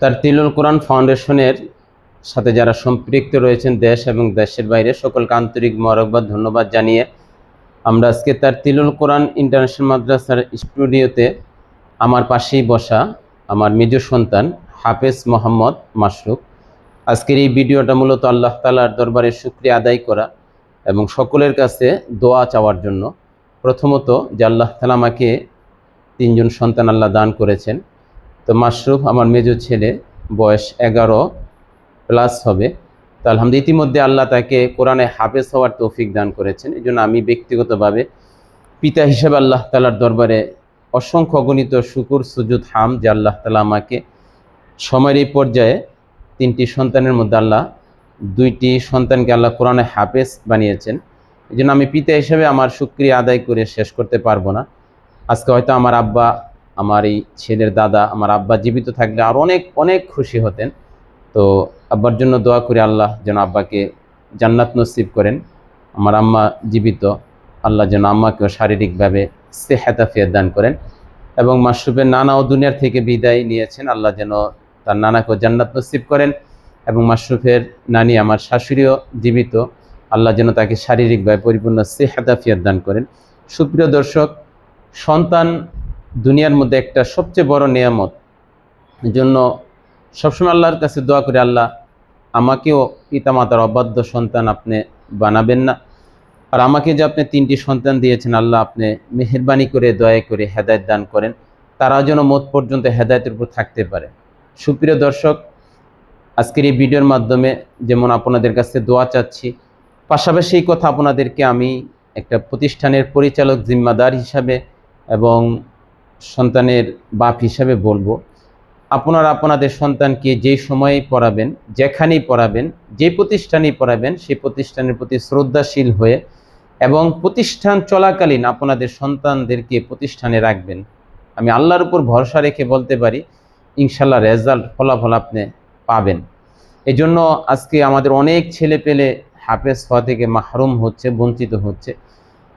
তার তিলুল কোরআন ফাউন্ডেশনের সাথে যারা সম্পৃক্ত রয়েছেন দেশ এবং দেশের বাইরে, সকলকে আন্তরিক মরকবাদ ধন্যবাদ জানিয়ে আমরা আজকে তার তিলুল কোরআন ইন্টারন্যাশনাল মাদ্রাসার স্টুডিওতে আমার পাশেই বসা আমার মেজ সন্তান হাফেজ মোহাম্মদ মাসরুক। আজকের এই ভিডিওটা মূলত আল্লাহ তালার দরবারে শুক্রিয়া আদায় করা এবং সকলের কাছে দোয়া চাওয়ার জন্য। প্রথমত যে আল্লাহ তালা আমাকে তিনজন সন্তান আল্লাহ দান করেছেন। তো মাশরুফ আমার মেজ ছেলে, বয়স এগারো প্লাস হবে। তো আলহামদুলিল্লাহ, ইতিমধ্যে আল্লাহ তাকে কোরআনে হাফেজ হওয়ার তৌফিক দান করেছেন। এই জন্য আমি ব্যক্তিগতভাবে পিতা হিসেবে আল্লাহ তালার দরবারে অসংখ্য অগণিত শুকুর, সুজুদ, হাম যে আল্লাহ তালা আমাকে সময়ের এই পর্যায়ে তিনটি সন্তানের মধ্যে আল্লাহ, দুইটি সন্তানকে আল্লাহ কোরআনে হাফেজ বানিয়েছেন। এই জন্য আমি পিতা হিসেবে আমার সুক্রিয়া আদায় করে শেষ করতে পারব না। আজকে হয়তো আমার আব্বা আমার এই ছেলের দাদা, আমার আব্বা জীবিত থাকলে আর অনেক অনেক খুশি হতেন। তো আব্বার জন্য দোয়া করে আল্লাহ যেন আব্বাকে জান্নাত নসিব করেন। আমার আম্মা জীবিত, আল্লাহ যেন আম্মাকেও শারীরিকভাবে সেহাতাফিয়া দান করেন। এবং মাসরুফের নানা ও দুনিয়ার থেকে বিদায় নিয়েছেন, আল্লাহ যেন তার নানাকেও জান্নাত নসিব করেন। এবং মাসরুফের নানি আমার শাশুড়িও জীবিত, আল্লাহ যেন তাকে শারীরিকভাবে পরিপূর্ণ সেহাতাফিয়াত দান করেন। সুপ্রিয় দর্শক, সন্তান দুনিয়ার মধ্যে একটা সবচেয়ে বড় নিয়ামত। জন্য সবসময় আল্লাহর কাছে দোয়া করে, আল্লাহ, আমাকেও পিতামাতার অবাধ্য সন্তান আপনি বানাবেন না। আর আমাকে যে আপনি তিনটি সন্তান দিয়েছেন, আল্লাহ আপনি মেহরবানি করে, দয়া করে হেদায়ত দান করেন। তারা যেন মত পর্যন্ত হেদায়তের উপর থাকতে পারে। সুপ্রিয় দর্শক, আজকের এই ভিডিওর মাধ্যমে যেমন আপনাদের কাছে দোয়া চাচ্ছি, পাশাপাশি এই কথা আপনাদেরকে আমি একটা প্রতিষ্ঠানের পরিচালক, জিম্মাদার হিসাবে এবং সন্তানের বাপ হিসাবে বলব, আপনারা আপনাদের সন্তানকে যেই সময়ে পড়াবেন, যেখানেই পড়াবেন, যে প্রতিষ্ঠানেই পড়াবেন সেই প্রতিষ্ঠানের প্রতি শ্রদ্ধাশীল হয়ে এবং প্রতিষ্ঠান চলাকালীন আপনাদের সন্তানদেরকে প্রতিষ্ঠানে রাখবেন। আমি আল্লাহর উপর ভরসা রেখে বলতে পারি ইনশাল্লাহ রেজাল্ট, ফলাফল আপনি পাবেন। এজন্য আজকে আমাদের অনেক ছেলে পেলে হাফেজ হওয়া থেকে মাহরুম হচ্ছে, বঞ্চিত হচ্ছে।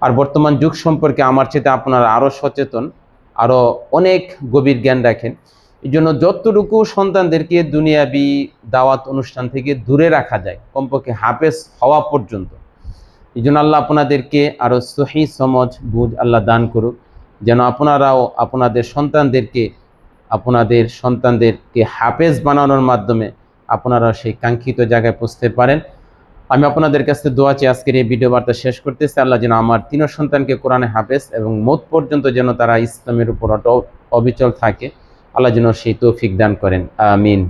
আর বর্তমান যুগ সম্পর্কে আমার চেয়ে আপনারা আরও সচেতন। আরও অনেক গভীর জ্ঞান রাখেন। এই জন্য যতটুকু সন্তানদেরকে দুনিয়াবি দাওয়াত অনুষ্ঠান থেকে দূরে রাখা যায়, কমপক্ষে হাফেজ হওয়া পর্যন্ত। এই জন্য আল্লাহ আপনাদেরকে আরও সহি সমজ বুঝ আল্লাহ দান করুক, যেন আপনারাও আপনাদের সন্তানদেরকে আপনাদের সন্তানদেরকে হাফেজ বানানোর মাধ্যমে আপনারা সেই কাঙ্ক্ষিত জায়গায় পৌঁছতে পারেন। আমি আপনাদের কাছে দোয়া চেয়ে আজকের এই ভিডিও বার্তা শেষ করতেছি। আল্লাহ যেন আমার তিন সন্তানকে কোরআনে হাফেজ এবং মোদ পর্যন্ত যেন তারা ইসলামের উপর অবিচল থাকে। আল্লাহ যেন সেই তৌফিক দান করেন। আমিন।